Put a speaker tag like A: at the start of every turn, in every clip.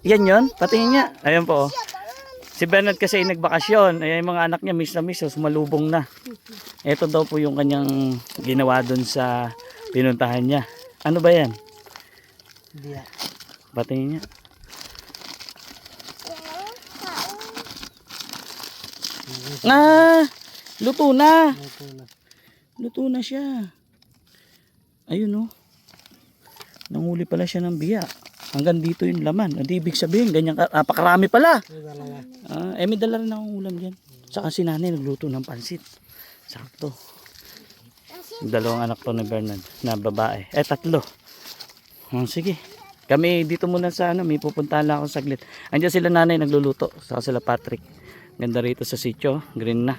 A: Yan yon Patingin niya. Ayan po. oh. Si Bernard kasi ay nagbakasyon. Ayan yung mga anak niya, miss na miss. Sumalubong na. Ito daw po yung kanyang ginawa dun sa pinuntahan niya. Ano ba yan?
B: Biya.
A: Patingin niya. Ah! Luto na!
B: Ito na.
A: Luto na siya. Ayun oh. Nanguli pala siya ng biya. Hanggang dito yung laman. Hindi ibig sabihin, ganyan ka, napakarami pala. Ah, eh may dala rin akong ulam dyan. Saka si nanay nagluto ng pansit. Sakto. Dalawang anak to ni Bernard na babae. Eh tatlo. Hmm, sige. Kami dito muna sa ano, may pupuntahan lang ako saglit. Andiyan sila nanay nagluluto. Saka sila Patrick. Ganda rito sa sitio. Green na.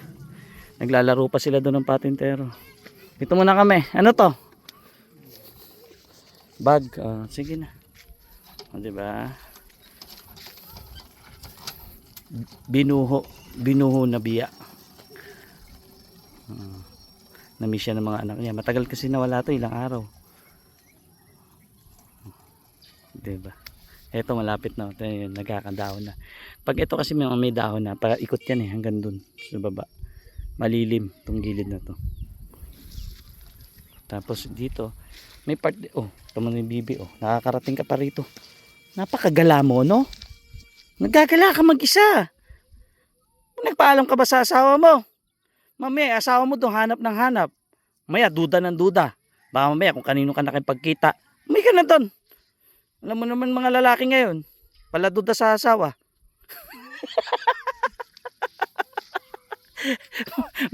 A: Naglalaro pa sila doon ng patintero. Dito muna kami. Ano to? Bag. Ah, sige na. O, diba? binuho binuho na biya. Uh, namiss siya ng mga anak niya. Matagal kasi nawala to ilang araw. Diba eto malapit na. Ito nagkakadahon na. Pag ito kasi may, may dahon na para ikot yan eh hanggang dun sa baba. Malilim tong gilid na to. Tapos dito may part oh tama yung bibi oh. Nakakarating ka pa rito napakagala mo no Nagagala ka mag-isa. Nagpaalam ka ba sa asawa mo? Mamaya, asawa mo doon hanap ng hanap. Maya, duda ng duda. Baka mamaya kung kanino ka nakipagkita. May ka na doon. Alam mo naman mga lalaki ngayon. Pala duda sa asawa.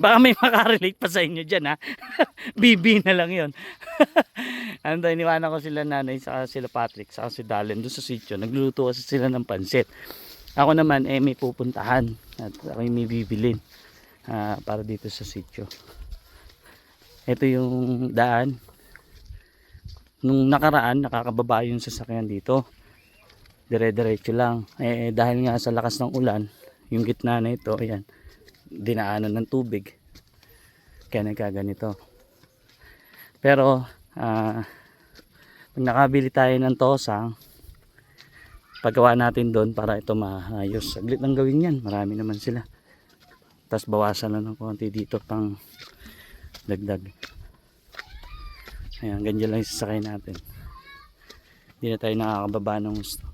A: Baka may makarelate pa sa inyo dyan ha. Bibi na lang yon. ano daw, iniwanan ko sila nanay, saka sila Patrick, saka si Dalen doon sa sitio. Nagluluto kasi sila ng pansit. Ako naman, eh, may pupuntahan. At ako may bibilin. ah, para dito sa sitio. Ito yung daan. Nung nakaraan, nakakababa yung sasakyan dito. Dire-diretso lang. Eh, dahil nga sa lakas ng ulan, yung gitna na ito, ayan, dinaanan ng tubig. Kaya nagkaganito. Pero, ah, pag nakabili tayo ng tosang, paggawa natin doon para ito maayos. Saglit lang gawin yan. Marami naman sila. Tapos bawasan lang ng konti dito pang dagdag. Ayan, ganyan lang yung sasakay natin. Hindi na tayo nakakababa ng gusto.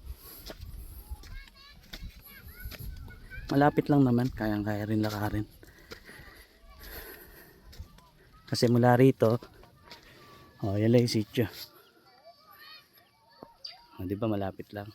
A: Malapit lang naman, kayang-kaya rin lakarin. Kasi mula rito, oh, yan lang yung sityo. Oh, di ba malapit lang.